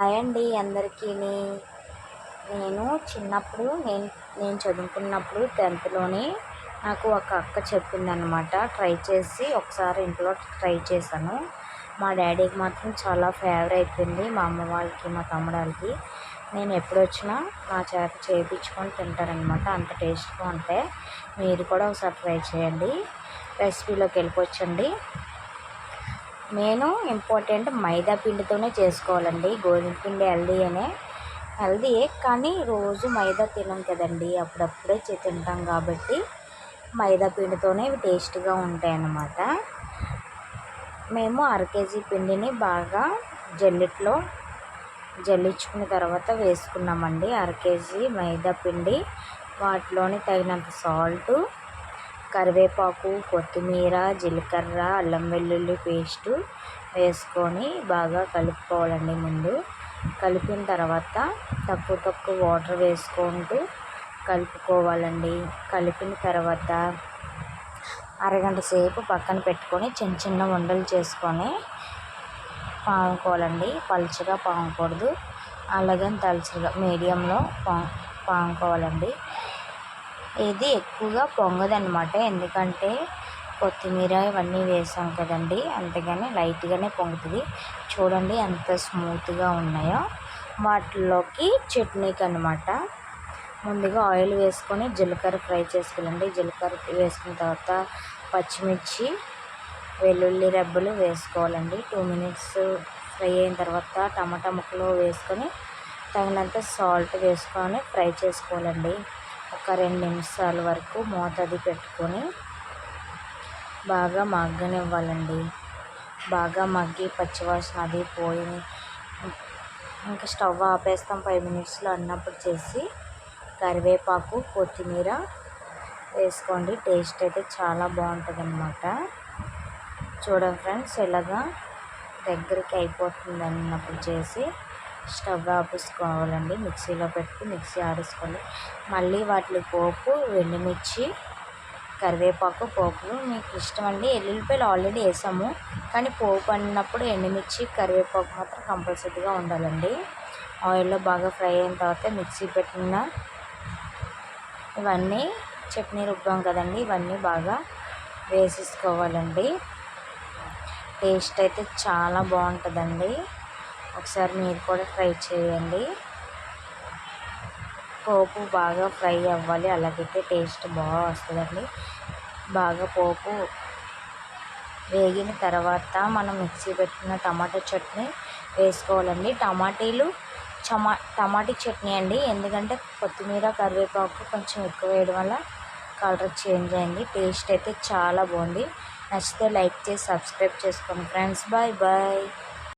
Hi అండి అందరికీ నేను చిన్నప్పుడు నేను నేను చదువుకున్నప్పుడు టెన్త్లోని నాకు ఒక అక్క చెప్పిందనమాట ట్రై చేసి ఒకసారి ఇంట్లో ట్రై చేశాను. మా డాడీకి మాత్రం చాలా ఫేవర్ అయిపోయింది మా అమ్మ వాళ్ళకి మా తమ్ముడాలకి నేను ఎప్పుడు వచ్చినా నా చేత చేయించుకొని తింటారనమాట అంత టేస్ట్గా ఉంటే. మీరు కూడా ఒకసారి ట్రై చేయండి. రెసిపీలోకి వెళ్ళిపోవచ్చండి మెయిన్ ఇంపార్టెంట్ మైదా పిండితోనే చేసుకోవాలండి. గోధుమ పిండి హెల్దీ అనే హెల్దీయే కానీ రోజు మైదా తినం కదండి. అప్పుడప్పుడే తింటాం కాబట్టి మైదా పిండితోనే ఇవి టేస్ట్గా ఉంటాయి అన్నమాట మేము అర కేజీ పిండిని బాగా జల్లిట్లో జల్లించుకున్న తర్వాత వేసుకున్నామండి. అర కేజీ మైదా పిండి వాటిలోని తగినంత సాల్టు కరివేపాకు కొత్తిమీర జీలకర్ర అల్లం వెల్లుల్లి పేస్టు వేసుకొని బాగా కలుపుకోవాలండి ముందు. కలిపిన తర్వాత తక్కువ తక్కువ వాటర్ వేసుకుంటూ కలుపుకోవాలండి. కలిపిన తర్వాత అరగంట సేపు పక్కన పెట్టుకొని చిన్న చిన్న ఉండలు చేసుకొని పాముకోవాలండి. పలుచగా పాముకూడదు అలాగని తలుచుగా మీడియంలో పా పాముకోవాలండి. ఇది ఎక్కువగా పొంగదనమాట ఎందుకంటే కొత్తిమీర ఇవన్నీ వేసాం కదండి. అందుకని లైట్గానే పొంగుతుంది. చూడండి ఎంత స్మూత్గా ఉన్నాయో. వాటిలోకి చట్నీకి అనమాట ముందుగా ఆయిల్ వేసుకొని జీలకర్ర ఫ్రై చేసుకోవాలండి. జీలకర్ర వేసుకున్న తర్వాత పచ్చిమిర్చి వెల్లుల్లి రెబ్బలు వేసుకోవాలండి. టూ మినిట్స్ ఫ్రై అయిన తర్వాత టమాటా ముక్కలు వేసుకొని తగినంత సాల్ట్ వేసుకొని ఫ్రై చేసుకోవాలండి. ఒక రెండు నిమిషాల వరకు మూతది పెట్టుకొని బాగా మగ్గనివ్వాలండి. బాగా మగ్గి పచ్చివాసన అది పోయి ఇంకా స్టవ్ ఆపేస్తాం ఫైవ్ మినిట్స్లో అన్నప్పుడు చేసి కరివేపాకు కొత్తిమీర వేసుకోండి. టేస్ట్ అయితే చాలా బాగుంటుందన్నమాట. చూడండి ఫ్రెండ్స్ ఇలాగా దగ్గరికి అయిపోతుంది అన్నప్పుడు చేసి స్టవ్ ఆపేసుకోవాలండి. మిక్సీలో పెట్టి మిక్సీ ఆడేసుకోండి మళ్ళీ వాటి పోపు ఎండుమిర్చి కరివేపాకు పోపులు మీకు ఇష్టం అండి ఎల్లుల్లిపాయలు ఆల్రెడీ వేసాము. కానీ పోపు అన్నప్పుడు ఎండుమిర్చి కరివేపాకు మాత్రం కంపల్సరీగా ఉండాలండి. ఆయిల్లో బాగా ఫ్రై అయిన తర్వాత మిక్సీ పెట్టిన ఇవన్నీ చట్నీ రుబ్బాం కదండి. ఇవన్నీ బాగా వేసేసుకోవాలండి. టేస్ట్ అయితే చాలా బాగుంటుందండి. ఒకసారి మీరు కూడా ట్రై చేయండి. పోపు బాగా ఫ్రై అవ్వాలి. అలాగైతే టేస్ట్ బాగా వస్తుందండి. బాగా పోపు వేగిన తర్వాత మనం మిక్సీ పెట్టిన టమాటా చట్నీ వేసుకోవాలండి. టమాటీలు చమా టమాటీ చట్నీ అండి. ఎందుకంటే కొత్తిమీర కరివేపాకు కొంచెం ఎక్కువ వేయడం వల్ల కలర్ చేంజ్ అయింది. టేస్ట్ అయితే చాలా బాగుంది. నచ్చితే లైక్ చేసి సబ్స్క్రైబ్ చేసుకోండి ఫ్రెండ్స్. Bye bye.